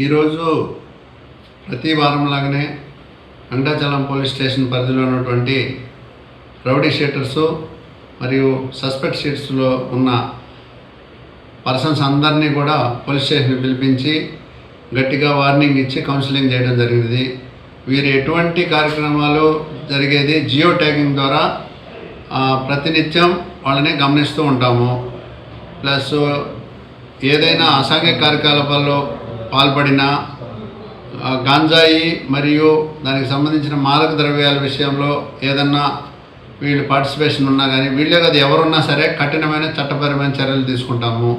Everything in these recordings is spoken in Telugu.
ఈరోజు ప్రతి వారం లాగానే పోలీస్ స్టేషన్ పరిధిలో ఉన్నటువంటి రౌడీ షీటర్స్ మరియు సస్పెక్ట్ షీట్స్లో ఉన్న పర్సన్స్ అందరినీ కూడా పోలీస్ స్టేషన్ పిలిపించి గట్టిగా వార్నింగ్ ఇచ్చి కౌన్సిలింగ్ చేయడం జరిగింది. వీరు ఎటువంటి కార్యక్రమాలు జరిగేది జియో ట్యాగింగ్ ద్వారా ప్రతినిత్యం వాళ్ళని గమనిస్తూ ఉంటాము. ప్లస్ ఏదైనా అసాంఘిక కార్యకలాపాల్లో పాల్పడిన గాంజాయి మరియు దానికి సంబంధించిన మాదక ద్రవ్యాల విషయంలో ఏదన్నా వీళ్ళు పార్టిసిపేషన్ ఉన్నా కానీ వీళ్ళే కదా ఎవరున్నా సరే కఠినమైన చట్టపరమైన చర్యలు తీసుకుంటాము.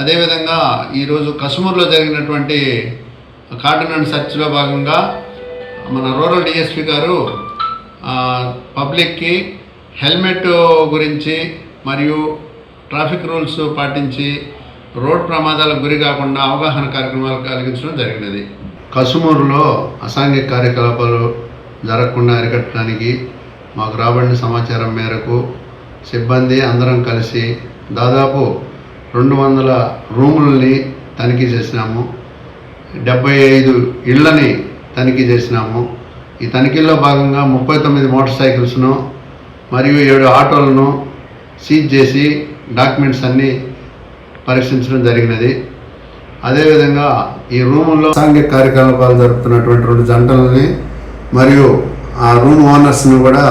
అదేవిధంగా ఈరోజు కసుమూరులో జరిగినటువంటి కాటన్ అండ్ సర్చ్లో భాగంగా మన రూరల్ డిఎస్పి గారు పబ్లిక్కి హెల్మెట్ గురించి మరియు ట్రాఫిక్ రూల్స్ పాటించి రోడ్ ప్రమాదాలకు గురి కాకుండా అవగాహన కార్యక్రమాలు కలిగించడం జరిగినది. కసుమూరులో అసాంఘిక కార్యకలాపాలు జరగకుండా అరికట్టడానికి మాకు రాబడిన సమాచారం మేరకు సిబ్బంది అందరం కలిసి దాదాపు రెండు వందల రూములని తనిఖీ చేసినాము. డెబ్బై ఐదు ఇళ్ళని తనిఖీ చేసినాము. ఈ తనిఖీల్లో భాగంగా ముప్పై తొమ్మిది మోటార్ సైకిల్స్ను మరియు ఏడు ఆటోలను సీజ్ చేసి డాక్యుమెంట్స్ అన్నీ పరీక్షించడం జరిగినది. అదేవిధంగా ఈ రూముల్లో సాంఘిక కార్యకలాపాలు జరుపుతున్నటువంటి రెండు జంటలని మరియు ఆ రూమ్ ఓనర్స్ని కూడా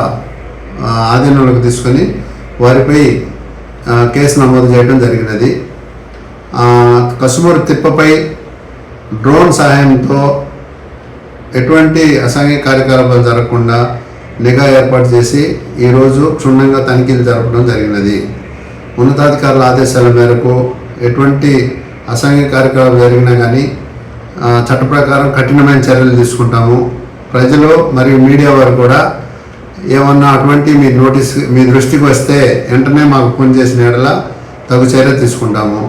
ఆధీనంలోకి తీసుకొని వారిపై కేసు నమోదు చేయడం జరిగినది. కసుమూరు తిప్పపై డ్రోన్ సహాయంతో ఎటువంటి అసాంఘిక కార్యకలాపాలు జరగకుండా నిఘా ఏర్పాటు చేసి ఈరోజు క్షుణ్ణంగా తనిఖీలు జరపడం జరిగినది. ఉన్నతాధికారుల ఆదేశాల మేరకు ఎటువంటి అసాంఘిక కార్యక్రమాలు జరిగినా కానీ చట్ట ప్రకారం కఠినమైన చర్యలు తీసుకుంటాము. ప్రజలు మరియు మీడియా వారు కూడా ఏమన్నా అటువంటి మీ నోటీస్ మీ దృష్టికి వస్తే వెంటనే మాకు ఫోన్ చేసిన ఎడల తగు చర్య తీసుకుంటాము.